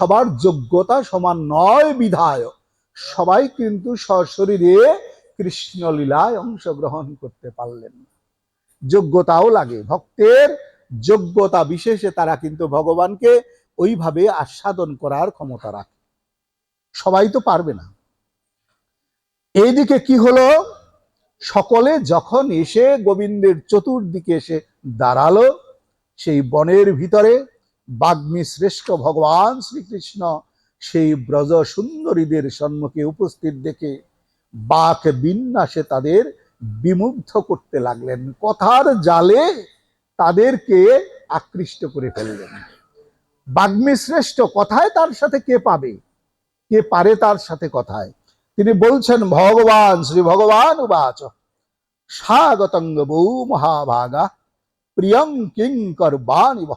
সবার যোগ্যতা সমান নয় বিধায়। সবাই কিন্তু সশরীরে কৃষ্ণলীলায় অংশগ্রহণ করতে পারলেন যোগ্যতাও লাগে। ভক্তের যোগ্যতা বিশেষে তারা কিন্তু ভগবানকে ওইভাবে আস্বাদন করার ক্ষমতা রাখে। সবাই তো পারবে না। এইদিকে কি হলো? সকলে যখন এসে গোবিন্দের চতুর্দিকে এসে দাঁড়াল, সেই বনের ভিতরে বাগ্মী শ্রেষ্ঠ ভগবান শ্রীকৃষ্ণ সেই ব্রজ সুন্দরীদের সম্মুখে উপস্থিত দেখে বাক বিন্যাসে তাদের বিমুগ্ধ করতে লাগলেন। কথার জালে তাদেরকে আকৃষ্ট করে ফেললেন। বাগ্মী শ্রেষ্ঠ কথায় তার সাথে কে পাবে? কে পারে তার সাথে কথায়? তিনি বলছেন, ভগবান, শ্রী ভগবান উবাচ। স্বাগতঙ্গ বৌ মহাভাগা। প্রিয়ং কিঙ্কর বাণিব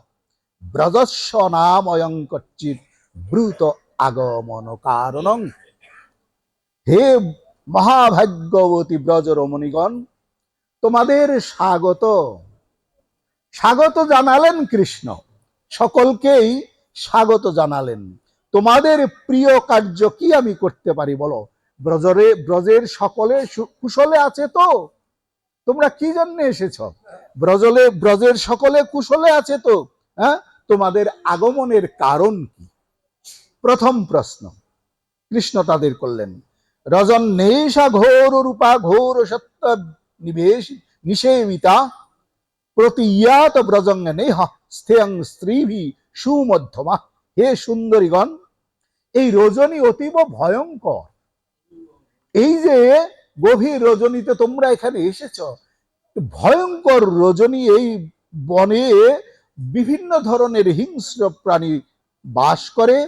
ব্রজস্ব নাম অয়ং কচ্চিত ব্রুত আগমন কারণং। হে মহাভাগ্যবতী ব্রজ রমণীগণ, তোমাদের স্বাগত। স্বাগত জানালেন কৃষ্ণ, সকলকেই স্বাগত জানালেন। তোমাদের প্রিয় কার্য কি আমি করতে পারি বলো? ব্রজরে, ব্রজের সকলে কুশলে আছে তো? তোমরা কি জন্য এসেছ? ব্রজলে, ব্রজের সকলে কুশলে আছে তো? হ্যাঁ? তোমাদের আগমনের কারণ কি? প্রথম প্রশ্ন। কৃষ্ণ তাদের করলেন, রজন নেশা ঘোর রূপা ঘোর সত্য নিবেশ নিষেবিতা প্রতীয়াত ব্রজঙ্গ নেহ স্থেয়ং স্ত্রীভি সুমধ্যমা। হে সুন্দরীগণ, এই রজনী অতীব ভয়ঙ্কর। এই যে গভীর রজনীতে তোমরা এখানে এসেছ, ভয়ঙ্কর রজনী এই বনে বিভিন্ন ধরনের হিংস্র প্রাণী বাস করে।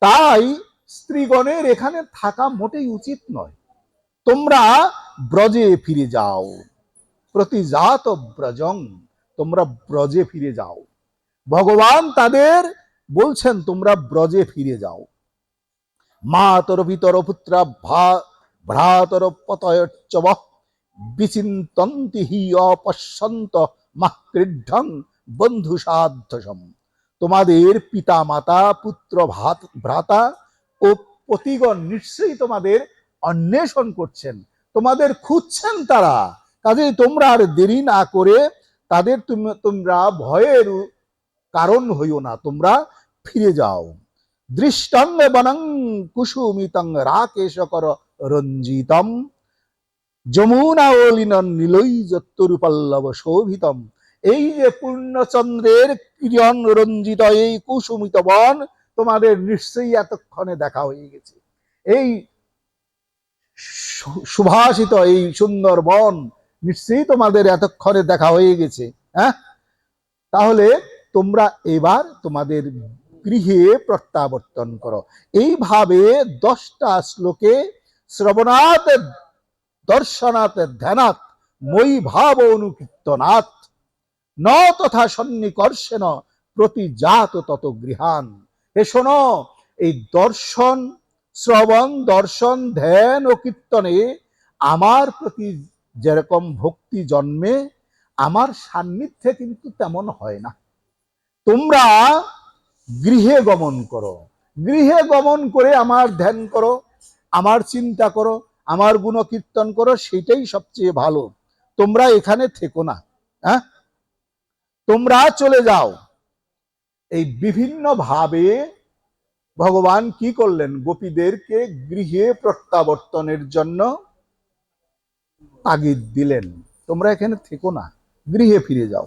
তাই স্ত্রীগণের এখানে থাকা মোটেই উচিত নয়। তোমরা ব্রজে ফিরে যাও। প্রতিজাত ব্রজং, তোমরা ব্রজে ফিরে যাও। ভগবান তাদের বলছেন, তোমরা ব্রজে ফিরে যাও। মাতর ভিতর পুত্রা ভা ভ্রাতর পতয়চ্চব বিচিন্তন্তি হি অপশ্যন্ত মাকৃঢং বন্ধু সাধ্যসম। তোমাদের পিতা মাতা পুত্র, ভাত, ভ্রাতা ও পতিগণ নিশ্চয়ই তোমাদের অন্বেষণ করছেন। তোমাদের খুঁজছেন তারা। কাজেই তোমরা আর দেরি না করে তাদের তুমি- তোমরা ভয়ের কারণ হইও না। তোমরা ফিরে যাও। দৃষ্টং বনং কুসুমিতং রাকেশ কর রঞ্জিতম। যমুনা ওলিন নীলৈজত্তরূপল্লব শোভিতম। এই যে পূর্ণচন্দ্রের কিরণ রঞ্জিত, এই কুসুমিত বন তোমাদের নিশ্চয়ই এতক্ষণে দেখা হয়ে গেছে। এই সুভাষিত এই সুন্দর বন নিশ্চয়ই তোমাদের এতক্ষণে দেখা হয়ে গেছে হ্যাঁ? তাহলে তোমরা এবার তোমাদের গৃহে প্রত্যাবর্তন করো। এইভাবে দশটা শ্লোকে শ্রবণাৎ দর্শনাৎ ধ্যানাৎ মই ভাব অনুকীর্তনাৎ ন তথা সন্নিকর্ষেণ প্রতিজাত তত গৃহান। এ শোনো, এই দর্শন, শ্রবণ, দর্শন, ধ্যান ও কীর্তনে আমার প্রতি যেরকম ভক্তি জন্মে, আমার সান্নিধ্যে কিন্তু তেমন হয় না। তোমরা গৃহে গমন করো, গৃহে গমন করে আমার ধ্যান করো, আমার চিন্তা করো, আমার গুণ কীর্তন করো সেটাই সবচেয়ে ভালো। তোমরা এখানে থেকো না হ্যাঁ? তোমরা চলে যাও। এই বিভিন্ন ভাবে ভগবান কি করলেন? গোপীদেরকে গৃহে প্রত্যাবর্তনের জন্য তাগিদ দিলেন। তোমরা এখানে থেকো না, গৃহে ফিরে যাও।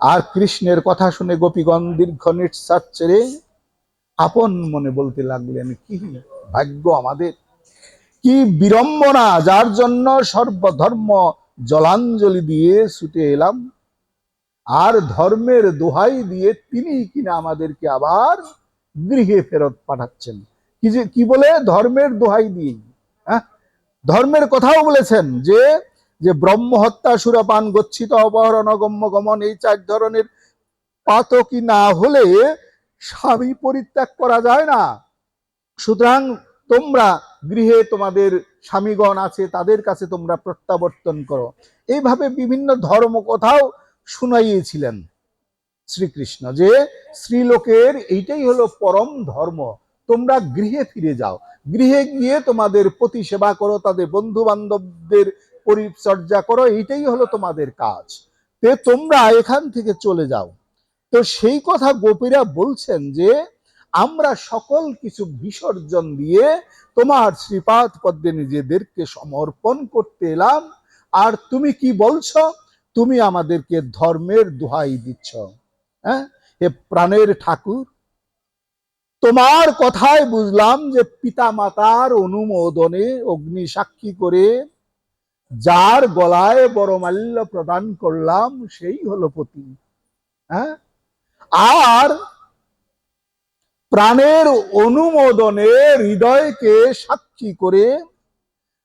আর কৃষ্ণের কথা শুনে গোপীগণ দীর্ঘ নিঃশ্বাস ছেড়ে আপন মনে বলতে লাগলেন, কি ভাগ্য আমাদের! কি বিড়ম্বনা! যার জন্য সর্বধর্ম জলাঞ্জলি দিয়ে ছুটে এলাম। আর ধর্মের দোহাই দিয়ে তিনি কিনা আমাদেরকে আবার গৃহে ফেরত পাঠাচ্ছেন। কি যে, কি বলে? ধর্মের দোহাই দিয়ে। হ্যাঁ? ধর্মের কথাও বলেছেন যে যে ব্রহ্ম হত্যা সুরপান গচ্ছিত অপহরণ অগম্য গমন এই চার ধরনের পাতকি না হলে স্বামী পরিত্যাগ করা যায় না। সুতরাং তোমরা গৃহে তোমাদের স্বামীগণ আছে, তাদের কাছে তোমরা প্রত্যাবর্তন করো। এইভাবে বিভিন্ন ধর্ম কথাও শুনাইয়েছিলেন শ্রীকৃষ্ণ যে স্ত্রীলোকের এইটাই হলো পরম ধর্ম। তোমরা গৃহে ফিরে যাও। গৃহে গিয়ে তোমাদের প্রতি সেবা করো, তাদের বন্ধু বান্ধবদের পরিচর্যা করো, এইটাই হলো তোমাদের কাজ। তে তোমরা এখান থেকে চলে যাও। তো সেই কথা গোপীরা বলছেন যে, আমরা সকল কিছু বিসর্জন দিয়ে তোমার শ্রীপাদ পদ্মে নিজেদেরকে সমর্পণ করতে এলাম। আর তুমি কি বলছো? তুমি আমাদেরকে ধর্মের দোহাই দিচ্ছ হ্যাঁ? এ প্রাণের ঠাকুর, তোমার কথায় বুঝলাম যে পিতা মাতার অনুমোদনে অগ্নি সাক্ষী করে যার গলায় বড়মাল্য প্রদান করলাম, সেই হলো পতি হ্যাঁ? আর প্রাণের অনুমোদনে হৃদয়কে সাক্ষী করে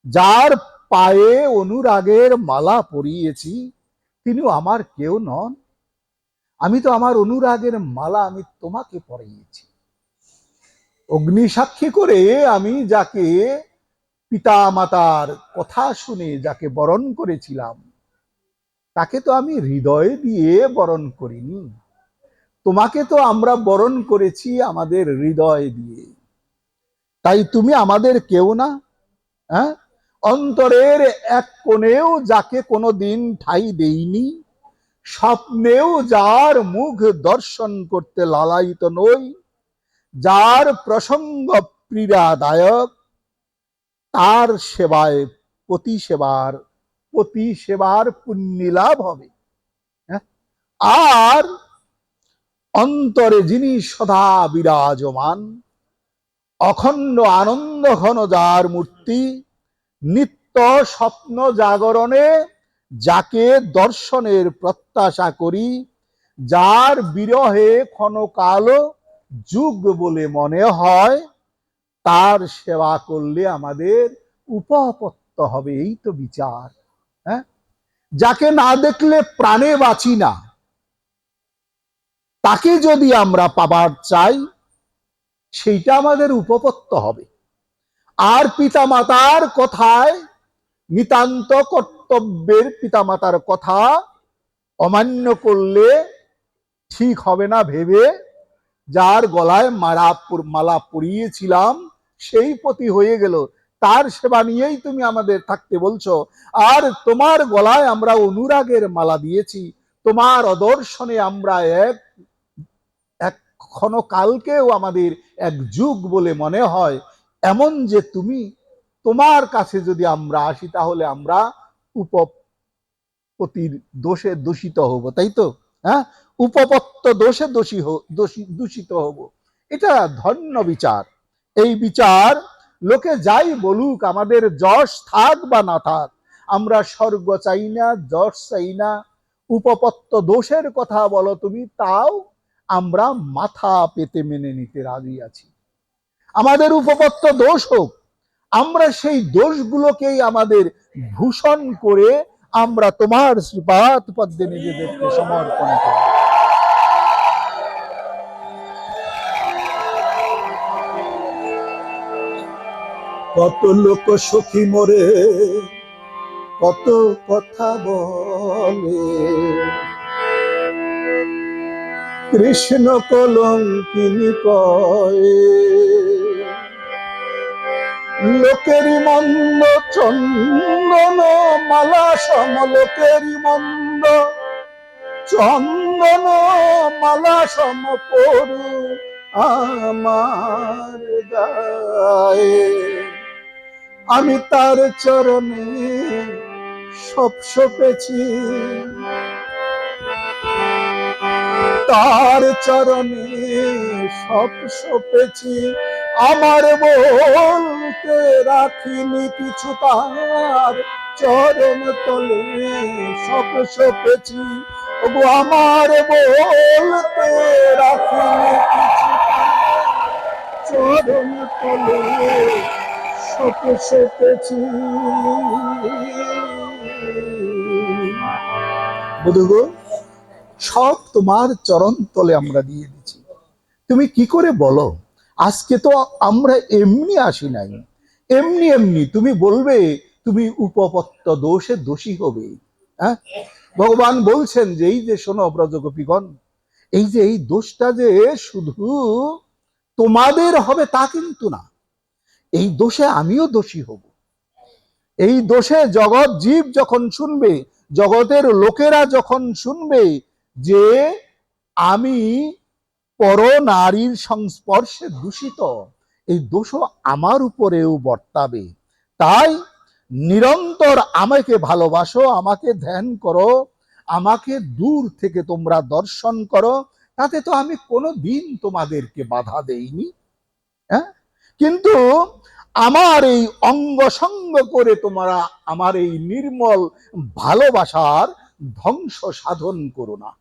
যার পায়ে অনুরাগের মালা পরিয়েছি তিনিও আমার কেউ নন। আমি তো আমার অনুরাগের মালা আমি তোমাকে পরিয়েছি অগ্নি সাক্ষী করে আমি যাকে পিতা মাতার কথা শুনে যাকে বরণ করেছিলাম, তাকে তো আমি হৃদয় দিয়ে বরণ করিনি। তোমাকে তো আমরা বরণ করেছি আমাদের হৃদয় দিয়ে। তাই তুমি আমাদের কেউ না হ্যাঁ? অন্তরের এক কোণেও যাকে কোনো দিন ঠাই দেইনি, স্বপ্নেও যার মুখ দর্শন করতে লালায়িত নই, যার প্রসঙ্গ পীড়াদায়ক, তার সেবায় পতি সেবার পতি সেবার পুণ্যলাভ হবে হ্যাঁ? আর অন্তরে যিনি সদা বিরাজমান, অখণ্ড আনন্দ ঘন যার মূর্তি নিত্য স্বপ্ন জাগরণে যাকে দর্শনের প্রত্যাশা করি, যার বিরহে ক্ষণকাল যুগ বলে মনে হয়, তার সেবা করলে আমাদের উপপত্ত হবে, এই তো বিচার হ্যাঁ? যাকে না দেখলে প্রাণে বাঁচি না, তাকে যদি আমরা পাবার চাই, সেইটা আমাদের উপপত্ত হবে। আর পিতামাতার কথায় নিতান্ত কর্তব্যের পিতামাতার কথা অমান্য করলে ঠিক হবে না ভেবে যার গলায় মারা মালা পরিয়েছিলাম, সেই পতি হয়ে গেল। তার সেবা নিয়েই তুমি আমাদের থাকতে বলছো। আর তোমার গলায় আমরা অনুরাগের মালা দিয়েছি। তোমার অদর্শনে আমরা এক এক ক্ষণকালকেও আমাদের এক যুগ বলে মনে হয়। এমন যে তুমি তোমার কাছে যদি আমরা আসি, তাহলে আমরা উপপতির দোষে দূষিত হব, তাই তো? হ্যাঁ? উপপত্ত দোষে দোষী দোষী, দূষিত হব। এটা ধন্য বিচার। এই বিচার লোকে যাই বলুক, আমাদের যশ থাক বা না থাক, আমরা স্বর্গ চাই না, যশ চাই না। উপপত্ত দোষের কথা বলো তুমি, তাও আমরা মাথা পেতে মেনে নিতে রাজি আছি। আমাদের উপপত্ত দোষ হোক, আমরা সেই দোষগুলোকেই আমাদের ভূষণ করে আমরা তোমার শ্রীপাদ পদ্মে নিজেদেরকে সমর্পণ করি। কত লোক সখী মরে, কত কথা বলে। কৃষ্ণ কলঙ্কিনী কয়। লোকেরই মন্দ, চন্দন মালা সম লোকেরই মন্দ। চন্দন মালা সম পড়ু আমার গায়ে। আমি তার চরণে সব সপেছি। তার চরণে সব সপেছি। আমার বলতে রাখিনি কিছু তার চরণ তলে। সব সপেছি, তবু আমার বলতে রাখিনি কিছু চরণ তলে। সপ সপেছি। বুধুগো সব তোমার চরণ তলে আমরা দিয়ে দিচ্ছি। তুমি কি করে বলো? আজকে তো আমরা এমনি আসি নাই। এমনি এমনি তুমি বলবে, তুমি উপপত্ত দোষে দোষী হবে। হ্যাঁ? ভগবান বলছেন যে, এই যে শোনো ব্রজগোপীগণ, এই যে এই দোষটা যে শুধু তোমাদের হবে তা কিন্তু না। এই দোষে আমিও দোষী হব। এই দোষে জগৎ জীব যখন শুনবে, জগতের লোকেরা যখন শুনবে যে আমি পর নারীর সংস্পর্শে দূষিত। এই দোষও আমার উপরেও বর্তাবে। তাই নিরন্তর আমাকে ভালোবাসো, আমাকে ধ্যান করো, আমাকে দূর থেকে তোমরা দর্শন করো। তাতে তো আমি কোনো দিন তোমাদেরকে বাধা দেইনি। হ্যাঁ? কিন্তু আমার এই অঙ্গ সঙ্গ করে তোমরা আমার এই নির্মল ভালোবাসার ধ্বংস সাধন করো না।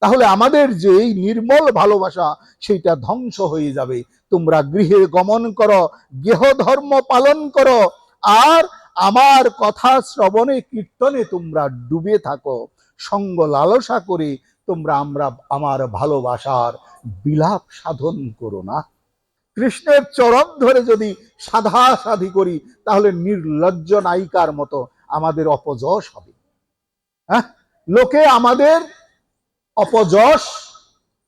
তাহলে আমাদের যে এই নির্মল ভালোবাসা, সেইটা ধ্বংস হয়ে যাবে। তোমরা গৃহে গমন করো গেহ ধর্ম পালন করো, আর আমার কথা শ্রবণে, কীর্তনে তোমরা ডুবে থাকো। সঙ্গ লালসা করে তোমরা আমরা, আমার ভালোবাসার বিলাপ সাধন করো না। কৃষ্ণের চরণ ধরে যদি সাধা সাধি করি, তাহলে নির্লজ্জ নায়িকার মতো আমাদের অপযশ হবে। হ্যাঁ? লোকে আমাদের অপযশ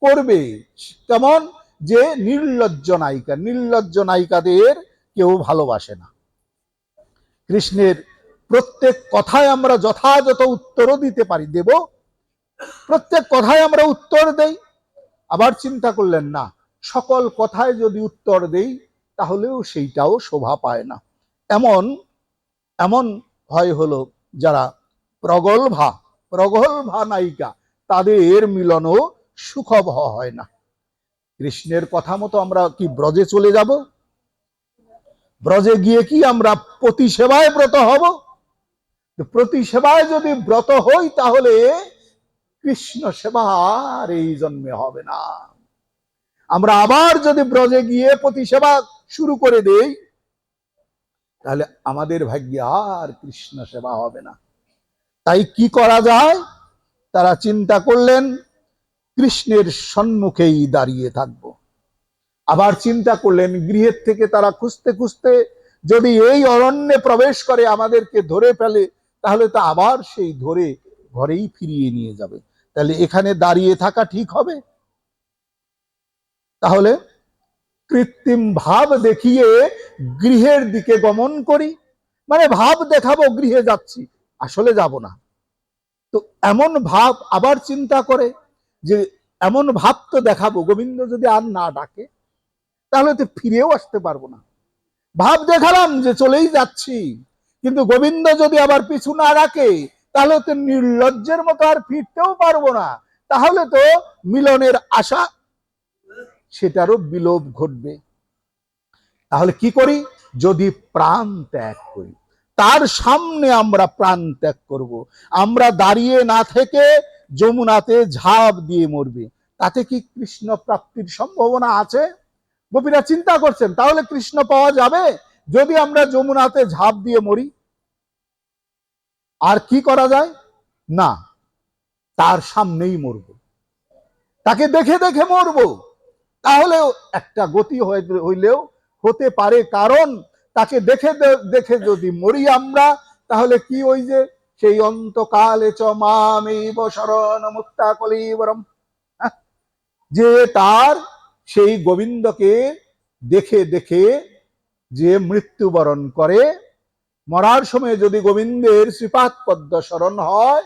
করবে। কেমন? যে নির্লজ্জ নায়িকা, নির্লজ্জ নায়িকাদের কেউ ভালোবাসে না। কৃষ্ণের প্রত্যেক কথায় আমরা যথাযথ উত্তরও দিতে পারি, দেব। প্রত্যেক কথায় আমরা উত্তর দেই। আবার চিন্তা করলেন, না, সকল কথায় যদি উত্তর দেই, তাহলেও সেইটাও শোভা পায় না। এমন এমন হয় হলো যারা প্রগল্ভা, প্রগলভা নায়িকা তাদের মিলনও সুখব হয় না। কৃষ্ণের কথা মতো আমরা কি ব্রজে চলে যাব? ব্রজে গিয়ে কি আমরা প্রতি সেবায় ব্রত হব? প্রতি সেবায় যদি ব্রত হই তাহলে কৃষ্ণ সেবা আর এই জন্মে হবে না। আমরা আবার যদি ব্রজে গিয়ে প্রতি সেবা শুরু করে দেই, তাহলে আমাদের ভাগ্যে আর কৃষ্ণ সেবা হবে না। তাই কি করা যায়? তারা চিন্তা করলেন, কৃষ্ণের সম্মুখেই দাঁড়িয়ে থাকব। আবার চিন্তা করলেন, গৃহের থেকে তারা খুঁজতে খুঁজতে যদি এই অরণ্যে প্রবেশ করে আমাদেরকে ধরে ফেলে, তাহলে তো আবার সেই ধরে ঘরেই ফিরিয়ে নিয়ে যাবে। তাহলে এখানে দাঁড়িয়ে থাকা ঠিক হবে? তাহলে কৃত্রিম ভাব দেখিয়ে গৃহের দিকে গমন করি। মানে ভাব দেখাবো, গৃহে যাচ্ছি। আসলে যাব না। তো এমন ভাব আবার চিন্তা করে যে এমন ভাব তো দেখাবো, গোবিন্দ যদি আর না ডাকে, তাহলে তো ফিরেও আসতে পারব না। ভাব দেখালাম যে চলেই যাচ্ছি, কিন্তু গোবিন্দ যদি আবার পিছু না রাখে তাহলে তো নির্লজ্জের মতো আর ফিরতেও পারব না। তাহলে তো মিলনের আশা, সেটারও বিলোপ ঘটবে। তাহলে কি করি? যদি প্রাণ ত্যাগ করি। তার সামনে আমরা প্রাণ ত্যাগ করব। আমরা দাঁড়িয়ে না থেকে যমুনাতে ঝাঁপ দিয়ে মরবে। তাতে কি কৃষ্ণ প্রাপ্তির সম্ভাবনা আছে? গোপীরা চিন্তা করছেন, তাহলে কৃষ্ণ পাওয়া যাবে যদি আমরা যমুনাতে ঝাঁপ দিয়ে মরি? আর কি করা যায়? না, তার সামনেই মরব। তাকে দেখে দেখে মরব। তাহলেও একটা গতি হইলেও হতে পারে কারণ তাকে দেখে দেখে যদি মরি আমরা, তাহলে কি ওই যে সেই অন্তকালে হ্যাঁ? যে তার সেই গোবিন্দকে দেখে দেখে যে মৃত্যুবরণ করে, মরার সময় যদি গোবিন্দের শ্রীপাদ পদ্ম স্মরণ হয়,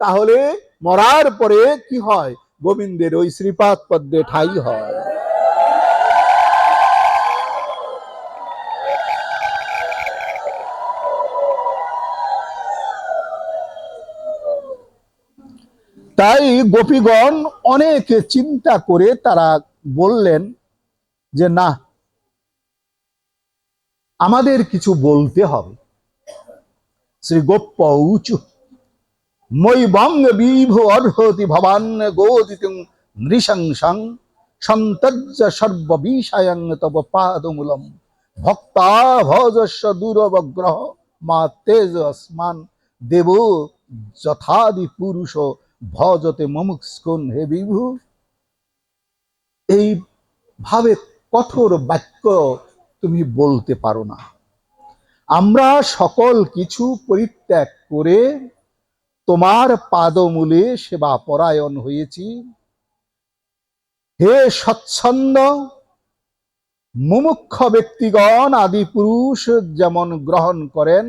তাহলে মরার পরে কি হয়? গোবিন্দের ওই শ্রীপাদ পদ্মে ঠাই হয়। তাই গোপীগণ অনেক চিন্তা করে তারা বললেন যে, না, আমাদের কিছু বলতে হবে। শ্রী গোপ্প উঁচু মই বঙ্গ বিভ অর্হতি ভবান গোদিত নৃশংসং, সন্তজ্জ সর্ববিষয়ং তব পাদমূলম। ভক্তা ভজস্ব দুরবগ্রহ, মা তেজ আসমান দেব যথাদি পুরুষ ভজতে মমুক্সকুন হে বিভু। এই ভাবে কঠোর বাক্য তুমি বলতে পারো না। আমরা সকল কিছু পরিত্যাগ করে তোমার পাদমূলে সেবা পরায়ণ হয়েছি। হে সচ্ছন্দ মুমুক্ষ ব্যক্তিগণ, আদি পুরুষ যেমন গ্রহণ করেন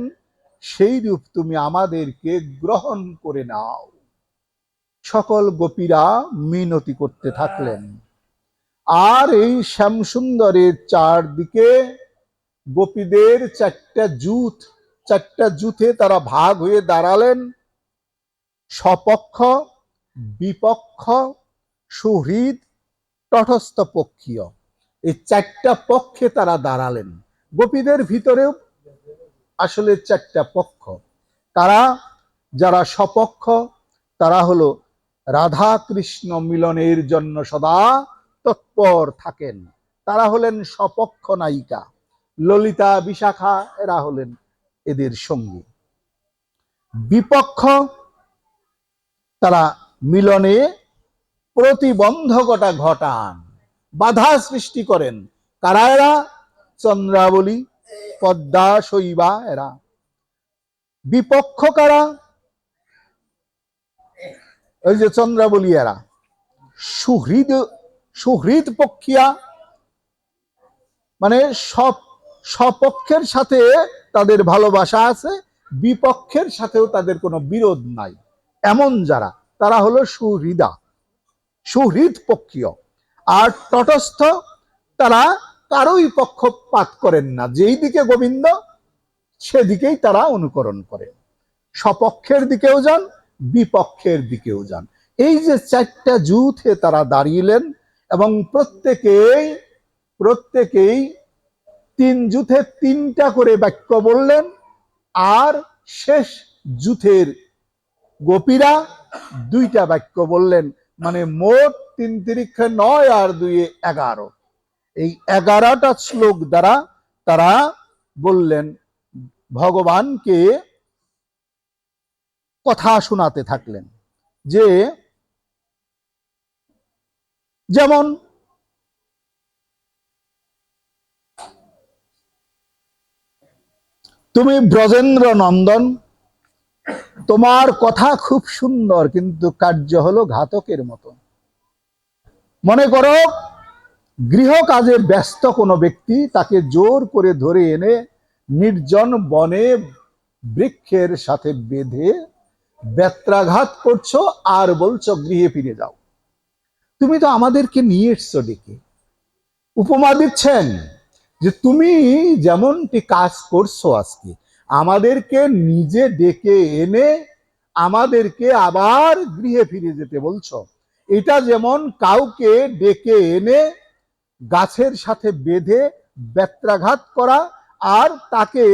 সেই রূপ তুমি আমাদেরকে গ্রহণ করে নাও। সকল গোপীরা মিনতি করতে থাকলেন। আর এই শ্যামসুন্দরের চারদিকে গোপীদের চারটা জুথ চারটা জুথে তারা ভাগ হয়ে দাঁড়ালেন। স্বপক্ষ বিপক্ষ সুহৃদ তটস্থ পক্ষীয়। এই চারটা পক্ষে তারা দাঁড়ালেন। গোপীদের ভিতরেও আসলে চারটা পক্ষ। তারা যারা স্বপক্ষ তারা হলো রাধা কৃষ্ণ মিলনের জন্য সদা তৎপর থাকেন। তারা হলেন সপক্ষ নায়িকা। ললিতা বিশাখা, এরা হলেন এদের সঙ্গী। বিপক্ষ, তারা মিলনে প্রতিবন্ধকতা ঘটান, বাধা সৃষ্টি করেন। কারা এরা? চন্দ্রাবলী, পদ্মা, শৈবা, এরা। বিপক্ষ কারা? ওই যে চন্দ্রাবলী এরা সুহৃদ সুহৃদ পক্ষিয়া মানে সব সপক্ষের সাথে তাদের ভালোবাসা আছে, বিপক্ষের সাথেও তাদের কোনো বিরোধ নাই। এমন যারা, তারা হলো সুহৃদা, সুহৃদ পক্ষীয়। আর তটস্থ, তারা কারোই পক্ষপাত করেন না। যেই দিকে গোবিন্দ, সেদিকেই তারা অনুকরণ করেন। সপক্ষের দিকেও যান বিপক্ষের দিকেও যান। এই যে চারটা যুথে তারা দাঁড়িয়েলেন এবং প্রত্যেকেই প্রত্যেকেই তিন যুথে তিনটা করে বাক্য বললেন, আর শেষ যুথের গোপীরা দুইটা বাক্য বললেন মানে মোট তিন তিরিক্ষে নয় আর দুই এগারো। এই এগারোটা শ্লোক দ্বারা তারা বললেন, ভগবানকে কথা শোনাতে থাকলেন যে, যেমন, তুমি ব্রজেন্দ্র নন্দন, তোমার কথা খুব সুন্দর, কিন্তু কার্য হলো ঘাতকের মতো মনে করো গৃহ কাজের ব্যস্ত কোনো ব্যক্তি তাকে জোর করে ধরে এনে নির্জন বনে বৃক্ষের সাথে বেঁধে বেত্রাঘাত করছ আর বলছো গৃহে ফিরে যাও। তুমি তো আমাদেরকে নিয়ে এসছো ডেকে। উপমা দিচ্ছেন যে তুমি যেমনটি কাজ করছ আজকে, আমাদেরকে নিজে ডেকে এনে আমাদেরকে আবার গৃহে ফিরে যেতে বলছো। এটা যেমন কাউকে ডেকে এনে গাছের সাথে বেঁধে বেত্রাঘাত করা, আর তাকে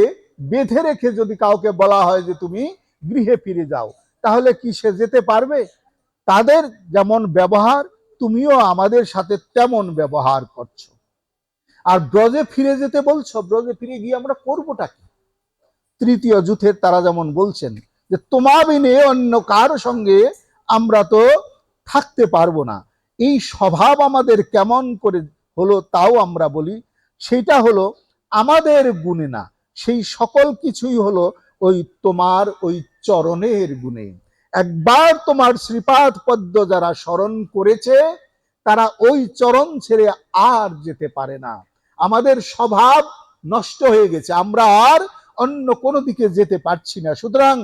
বেঁধে রেখে যদি কাউকে বলা হয় যে তুমি গৃহে ফিরে যাও। তাহলে কি সে যেতে পারবে? তাদের যেমন ব্যবহার, তুমিও আমাদের সাথে তেমন ব্যবহার করছ। আর ব্রজে ফিরে যেতে বলছো? ব্রজে ফিরে গিয়ে আমরা করবোটা কি? তৃতীয় যুথের তারা যেমন বলছেন যে, তোমা বিনে অন্য কার সঙ্গে আমরা তো থাকতে পারব না। এই স্বভাব আমাদের কেমন করে হলো তাও আমরা বলি। সেটা হলো, আমাদের গুণে না। সেই সকল কিছুই হলো ওই তোমার ওই চরণের গুণে। একবার তোমার শ্রীপাদ পদ্ম যারা স্মরণ করেছে, তারা ওই চরণ ছেড়ে আর যেতে পারে না। আমাদের স্বভাব নষ্ট হয়ে গেছে, আমরা আর অন্য কোনো দিকে যেতে পারছি না। সুতরাং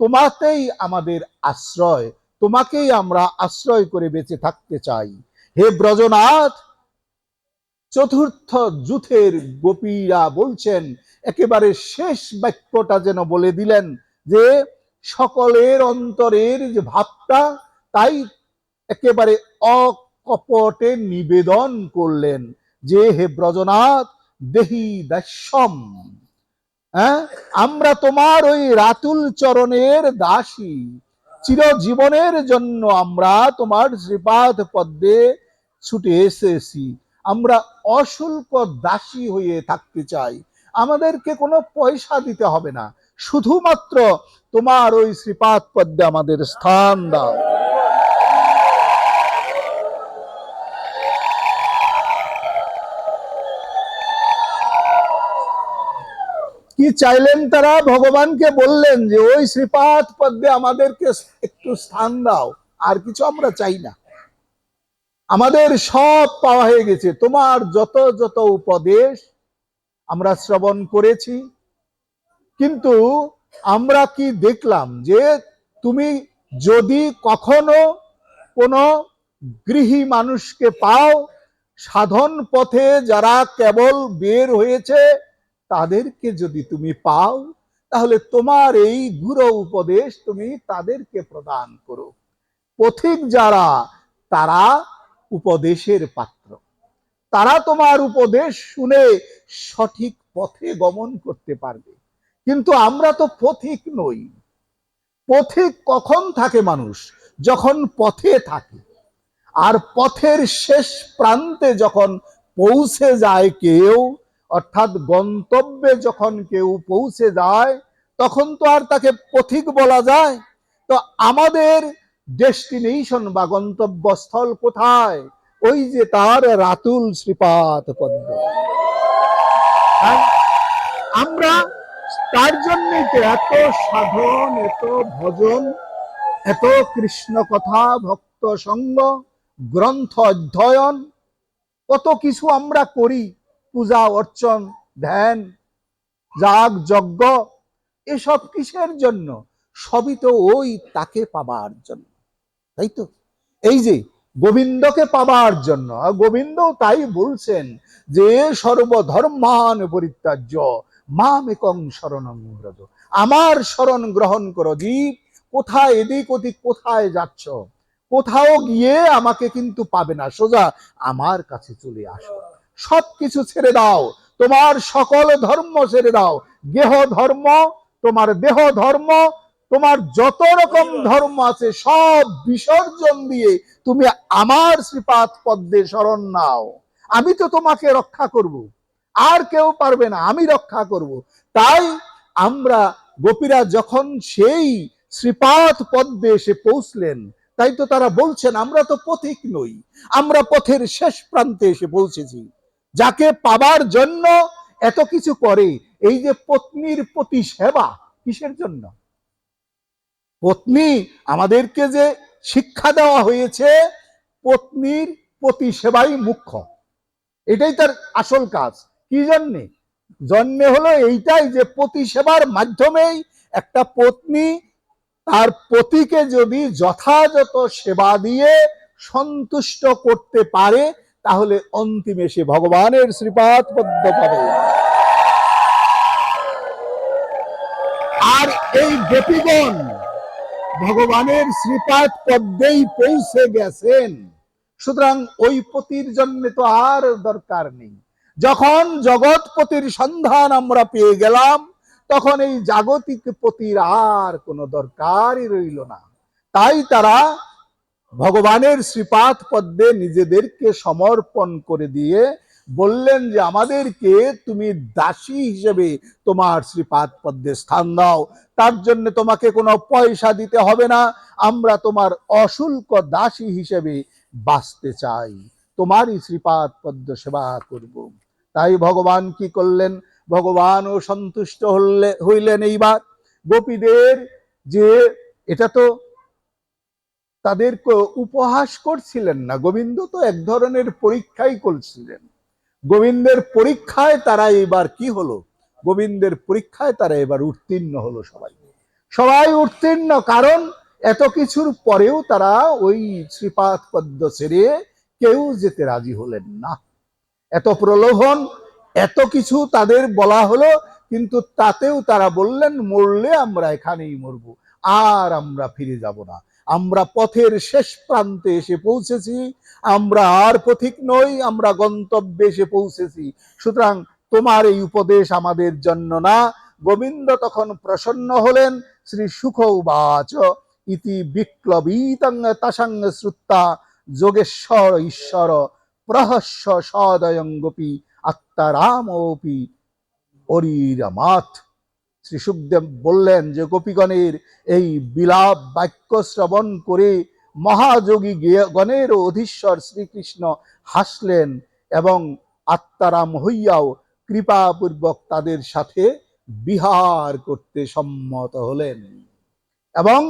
তোমাতেই আমাদের আশ্রয়, তোমাকেই আমরা আশ্রয় করে বেঁচে থাকতে চাই। হে ব্রজনাথ চতুর্থ যুথের গোপীরা বলছেন, একেবারে শেষ বাক্যটা যেন বলে দিলেন যে সকলের অন্তরের যে ভাবটা, তাই একেবারে অকপটে নিবেদন করলেন যে, হে ব্রজনাথ, দেহি দাস্যম। হ্যাঁ? আমরা তোমার ওই রাতুল চরণের দাসী। চিরজীবনের জন্য আমরা তোমার শ্রীপাদ পদ্মে ছুটে এসেছি। আমরা অশুল্ক দাসী হয়ে থাকতে চাই। আমাদেরকে কোনো পয়সা দিতে হবে না। শুধুমাত্র তোমার ওই শ্রীপাদ পদ্মে আমাদের স্থান দাও। কি চাইলেন তারা? ভগবানকে বললেন যে, ওই শ্রীপাদ পদ্মে আমাদেরকে একটু স্থান দাও। আর কিছু আমরা চাই না। আমাদের সব পাওয়া হয়ে গেছে। তোমার যত যত উপদেশ আমরা শ্রবণ করেছি, কিন্তু আমরা কি দেখলাম যে তুমি যদি কখনো কোনো গৃহী মানুষকে পাও, সাধন পথে যারা কেবল বের হয়েছে, তাদেরকে যদি তুমি পাও, তাহলে তোমার এই গুরু উপদেশ তুমি তাদেরকে প্রদান করো। পথিক যারা, তারা উপদেশের পাত্র। তারা তোমার উপদেশ শুনে সঠিক পথে গমন করতে পারবে। কিন্তু আমরা তো পথিক নই। পথিক কখন থাকে মানুষ? যখন পথে থাকে। আর পথের শেষ প্রান্তে যখন পৌঁছে যায় কেউ, অর্থাৎ গন্তব্যে যখন কেউ পৌঁছে যায়, তখন তো আর তাকে পথিক বলা যায়। তো আমাদের ডেস্টিনেশন বা গন্তব্যস্থল কোথায়? ওই যে তার রাতুল শ্রীপাত পদ্ম? আমরা তার জন্যই তো এত সাধন, এত ভজন, এত কৃষ্ণ কথা, ভক্ত সঙ্গ, গ্রন্থ অধ্যয়ন, কত কিছু আমরা করি, পূজা, অর্চন, ধ্যান, যাগ, যজ্ঞ, এসব কিসের জন্য? সবই তো ওই তাকে পাবার জন্য। তাই তো এই যে, গোবিন্দকে পাবার জন্য গোবিন্দ তাই বলছেন যে, সর্বধর্মান পরিত্যাজ্য, মাম একং শরণং আমার শরণ গ্রহণ করো জীব, কোথায় এদিক ওদিক কোথায় যাচ্ছ? কোথাও গিয়ে আমাকে কিন্তু পাবে না, সোজা আমার কাছে চলে আসো। সব কিছু ছেড়ে দাও, তোমার সকল ধর্ম ছেড়ে দাও। গেহ ধর্ম, তোমার দেহ ধর্ম তোমার যত রকম ধর্ম আছে সব বিসর্জন দিয়ে তুমি আমার শ্রীপাদ পদ্মে শরণ নাও। আমি তো তোমাকে রক্ষা করব। আর কেউ পারবে না আমি রক্ষা করব। তাই আমরা গোপীরা যখন সেই শ্রীপাদ পদ্মে এসে পৌঁছলেন তাই তো তারা বলছেন আমরা তো পথিক নই আমরা পথের শেষ প্রান্তে এসে পৌঁছেছি। যাকে পাবার জন্য এত কিছু করে এই যে পত্নীর প্রতি সেবা কিসের জন্য? পত্নী আমাদেরকে যে শিক্ষা দেওয়া হয়েছে, পত্নীর প্রতি সেবাই মুখ্য। এটাই তার আসল কাজ। কি জন্যে? জন্মে হলো এইটাই যে পতি সেবার মাধ্যমেই একটা পত্নী তার পতিকে যদি যথাযথ সেবা দিয়ে সন্তুষ্ট করতে পারে, তাহলে অন্তিমে সে ভগবানের শ্রীপাদ পদ্ম পাবে। আর এই গোপীগণ ভগবানের শ্রীপাদ পদ্মেই পৌঁছে গেছেন। সুতরাং ওই পতির জন্য তো আর দরকার নেই। যখন জগৎপতির সন্ধান আমরা পেয়ে গেলাম, তখন এই জাগতিক পতির আর কোনো দরকারই রইল না। তাই তারা ভগবানের শ্রীপাদ পদ্মে নিজেদেরকে সমর্পণ করে দিয়ে বললেন যে, আমাদেরকে তুমি দাসী হিসেবে তোমার শ্রীপাদ পদ্মে স্থান দাও। তার জন্য তোমাকে কোনো পয়সা দিতে হবে না। আমরা তোমার অশুল্ক দাসী হিসেবে বাঁচতে চাই। তোমারই শ্রীপাদ পদ্ম সেবা করব। তাই ভগবান কি করলেন? ভগবানও সন্তুষ্ট হলে, হইলেন এইবার। গোপীদের যে, এটা তো তাদেরকে উপহাস করছিলেন না। গোবিন্দ তো এক ধরনের পরীক্ষাই করছিলেন। গোবিন্দের পরীক্ষায় তারা এবার কি হলো? গোবিন্দের পরীক্ষায় তারা এবার উত্তীর্ণ হলো সবাই। সবাই উত্তীর্ণ কারণ এত কিছুর পরেও তারা ওই শ্রীপাদ পদ্ম ছেড়ে কেউ যেতে রাজি হলেন না। এত প্রলোভন, এত কিছু তাদের বলা হলো, কিন্তু তাতেও তারা বললেন, মরলে আমরা এখানেই মরব, আর আমরা ফিরে যাব না। আমরা পথের শেষ প্রান্তে এসে পৌঁছেছি। আমরা আর পথিক নই, আমরা গন্তব্যে এসে পৌঁছেছি। সুতরাং তোমার এই উপদেশ আমাদের জন্য না। গোবিন্দ তখন প্রসন্ন হলেন, শ্রী সুখ উবাচ ইতি বিক্লবীতং তাসাং শ্রুত্তা, যোগেশ্বর ঈশ্বর, প্রহস্য সদয়ং গোপী, আত্মারামপি, অরিরামাথ। শ্রী সুখদেব বললেন যে, গোপীগণের এই বিলাপ বাক্য শ্রবণ করে মহাযোগী গণের অধীশ্বর শ্রীকৃষ্ণ হাসলেন এবং আত্মারাম হইয়াও কৃপাপূর্বক তাদের সাথে বিহার করতে সম্মত হলেন। এবং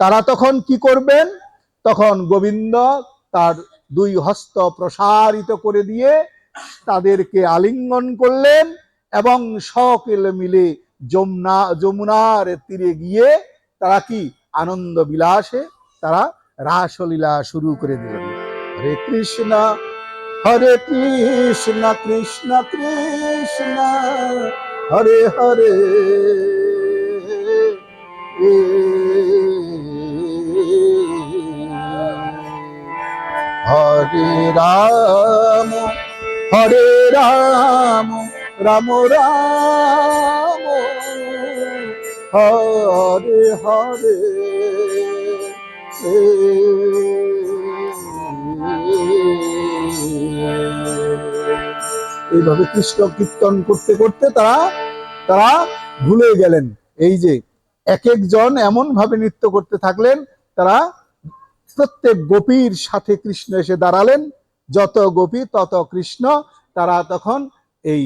তারা তখন কি করবেন? তখন গোবিন্দ তার দুই হস্ত প্রসারিত করে দিয়ে তাদেরকে আলিঙ্গন করলেন এবং সকলে মিলে যমুনা, যমুনার তীরে গিয়ে তারা কি? আনন্দ বিলাসে তারা রাসলীলা শুরু করে দিলেন। হরে কৃষ্ণ হরে কৃষ্ণ কৃষ্ণ কৃষ্ণ, হরে হরে। হরে রাম হরে রাম রাম রাম। হরে হরে এইভাবে কৃষ্ণ কীর্তন করতে করতে তারা তারা ভুলে গেলেন। এই যে এক একজন এমন ভাবে নৃত্য করতে থাকলেন, তারা প্রত্যেক গোপীর সাথে কৃষ্ণ এসে দাঁড়ালেন। যত গোপী তত কৃষ্ণ। তারা তখন এই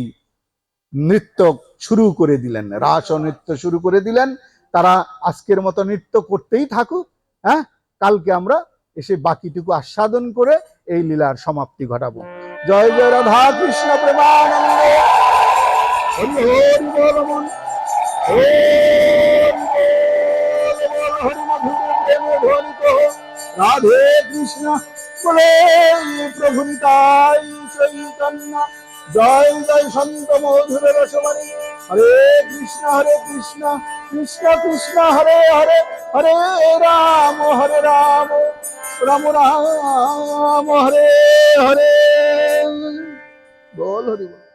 নৃত্য শুরু করে দিলেন। রাস নৃত্য শুরু করে দিলেন। তারা আজকের মতো নৃত্য করতেই থাকুক হ্যাঁ? কালকে আমরা এসে বাকিটুকু আস্বাদন করে এই লীলার সমাপ্তি ঘটাবো। জয় জয় রাধা কৃষ্ণ প্রেমানন্দ। মন। রাধে কৃষ্ণ। বলে প্রভু নিতাই চৈতন্য জয় জয় সন্ত মধুর রসমানি হরে কৃষ্ণ হরে কৃষ্ণ কৃষ্ণ কৃষ্ণ, হরে হরে হরে রাম হরে রাম রাম রাম, হরে হরে। বল হরি বল।